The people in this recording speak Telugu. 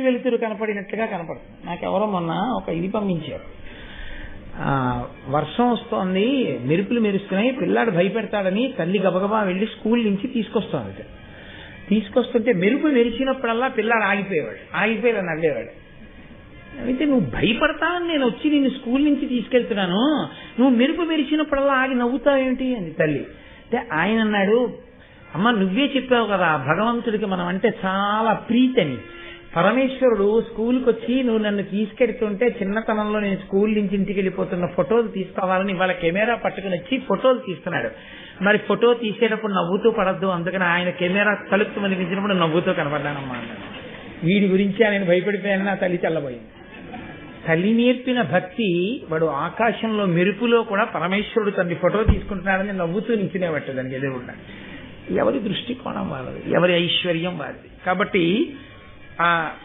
వెలుతురు కనపడినట్లుగా కనపడుతుంది. నాకు ఎవరో మొన్న ఒక ఇది పంపించారు. ఆ, వర్షం వస్తోంది మెరుపులు మెరుస్తున్నాయి పిల్లాడు భయపెడతాడని తల్లి గబగబా వెళ్ళి స్కూల్ నుంచి తీసుకొస్తోంది తీసుకొస్తుంటే మెరుపు మెరిచినప్పుడల్లా పిల్లాడు ఆగిపోయేవాడు. ఆగిపోయేలా నవ్వేవాడు. అయితే నువ్వు భయపడతావని నేను వచ్చి నిన్ను స్కూల్ నుంచి తీసుకెళ్తున్నాను. నువ్వు మెరుపు మెరిచినప్పుడల్లా ఆగి నవ్వుతావేంటి? అని తల్లి. అంటే ఆయన అన్నాడు అమ్మ నువ్వే చెప్పావు కదా భగవంతుడికి మనం అంటే చాలా ప్రీతని. పరమేశ్వరుడు స్కూల్కి వచ్చి నువ్వు నన్ను తీసుకెడుతుంటే చిన్నతనంలో నేను స్కూల్ నుంచి ఇంటికి వెళ్ళిపోతున్న ఫోటోలు తీసుకోవాలని ఇవాళ కెమెరా పట్టుకుని వచ్చి ఫోటోలు తీస్తున్నాడు. మరి ఫోటో తీసేటప్పుడు నవ్వుతూ పడద్దు అందుకని ఆయన కెమెరా తలుపు అనిపించినప్పుడు నవ్వుతూ కనపడ్డానమ్మా అన్నాడు. వీడి గురించి ఆయన భయపడిపోయాను నా తల్లి చల్లబోయింది. తల్లి నేర్పిన భక్తి వాడు ఆకాశంలో మెరుపులో కూడా పరమేశ్వరుడు తన ఫోటో తీసుకుంటున్నాడని నవ్వుతూ నించునేవట్టు దానికి ఎదురుకుండా ఎవరి దృష్టికోణం వాళ్ళది ఎవరి ఐశ్వర్యం వారిది కాబట్టి 啊啊。